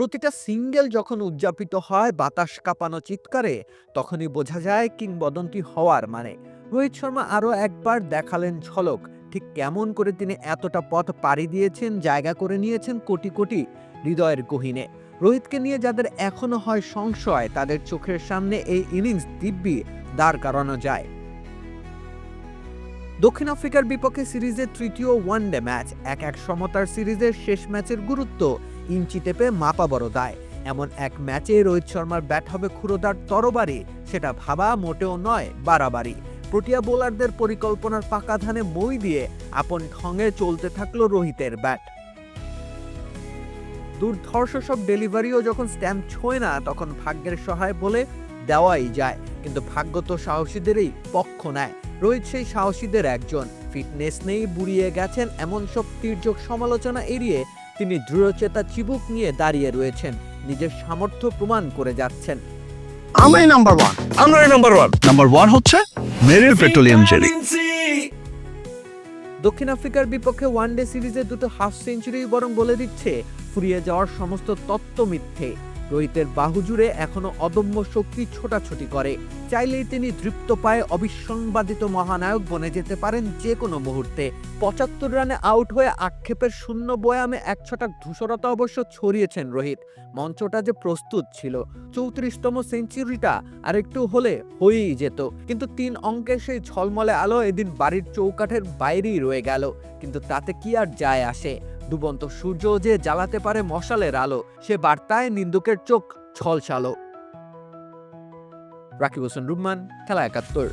প্রতিটা সিঙ্গেল যখন উদযাপিত হয়, বাতাস কাঁপানো চিৎকারে, তখনই বোঝা যায় কিংবদন্তি হওয়ার মানে। রোহিত শর্মা আরও একবার দেখালেন ঝলক। ঠিক কেমন করে তিনি এতটা পথ পাড়ি দিয়েছেন, জায়গা করে নিয়েছেন কোটি কোটি হৃদয়ের গহীনে। রোহিতকে নিয়ে যাদের এখনও হয় সংশয়, তাদের চোখের সামনে এই ইনিংস দিব্যি দাঁড় করানো যায়। দক্ষিণ আফ্রিকার বিপক্ষে সিরিজের তৃতীয় ওয়ানডে ম্যাচ, এক এক সমতার সিরিজের শেষ ম্যাচের গুরুত্ব ইঞ্চি টেপে মাপা বড় দায়। এমন এক ম্যাচে রোহিত শর্মার ব্যাট হবে ক্ষুরোদার তরবারি, সেটা ভাবা মোটেও নয় বাড়াবাড়ি। প্রোটিয়া বোলারদের পরিকল্পনার পাকা ধানে মই দিয়ে আপন ঢঙে চলতে থাকল রোহিতের ব্যাট। দুর্ধর্ষ সব ডেলিভারিও যখন স্ট্যাম্প ছোঁয় না, তখন ভাগ্যের সহায় বলে দেওয়াই যায়, কিন্তু ভাগ্য তো সাহসীদেরই পক্ষ নেয়। রোহিত সেই সাহসীদের একজন। ফিটনেস নেই, বুড়িয়ে গেছেন, এমন সব তীর্যক সমালোচনা এড়িয়ে তিনি দৃঢ়চেতা চিবুক নিয়ে দাঁড়িয়ে রয়েছেন নিজের সামর্থ্য প্রমাণ করে যাচ্ছেন। আমরাই নাম্বার ওয়ান আমরাই নাম্বার ওয়ান নাম্বার ওয়ান হচ্ছে মেরিল পেট্রোলিয়াম জেলি। দক্ষিণ আফ্রিকার বিপক্ষে ওয়ানডে সিরিজে দুটো হাফ সেঞ্চুরি বরং বলে দিচ্ছে ফুরিয়ে যাওয়ার সমস্ত তত্ত্ব মিথ্যে। রোহিতের বাহু জুড়ে এখনও অদম্য শক্তি ছোটাছুটি করে। চাইলেই তিনি দৃপ্ত পায়ে অবিসংবাদিত মহানায়ক বনে যেতে পারেন যে কোনো মুহূর্তে। পঁচাত্তর রানে আউট হয়ে আক্ষেপের শূন্য বয়ামে এক ছটাক ধূসরতা অবশ্য ছড়িয়েছেন রোহিত। মঞ্চটা যে প্রস্তুত ছিল, চৌত্রিশতম সেঞ্চুরিটা আর একটু হলে হয়েই যেত। কিন্তু তিন অঙ্কের সেই ঝলমলে আলো এদিন বাড়ির চৌকাঠের বাইরেই রয়ে গেল। কিন্তু তাতে কি আর যায় আসে? ডুবন্ত সূর্য যে জ্বালাতে পারে মশালের আলো, সে বার্তায় নিন্দুকের চোখ ছলছালো। রাকিব হোসেন রুম্মান, খেলা একাত্তর।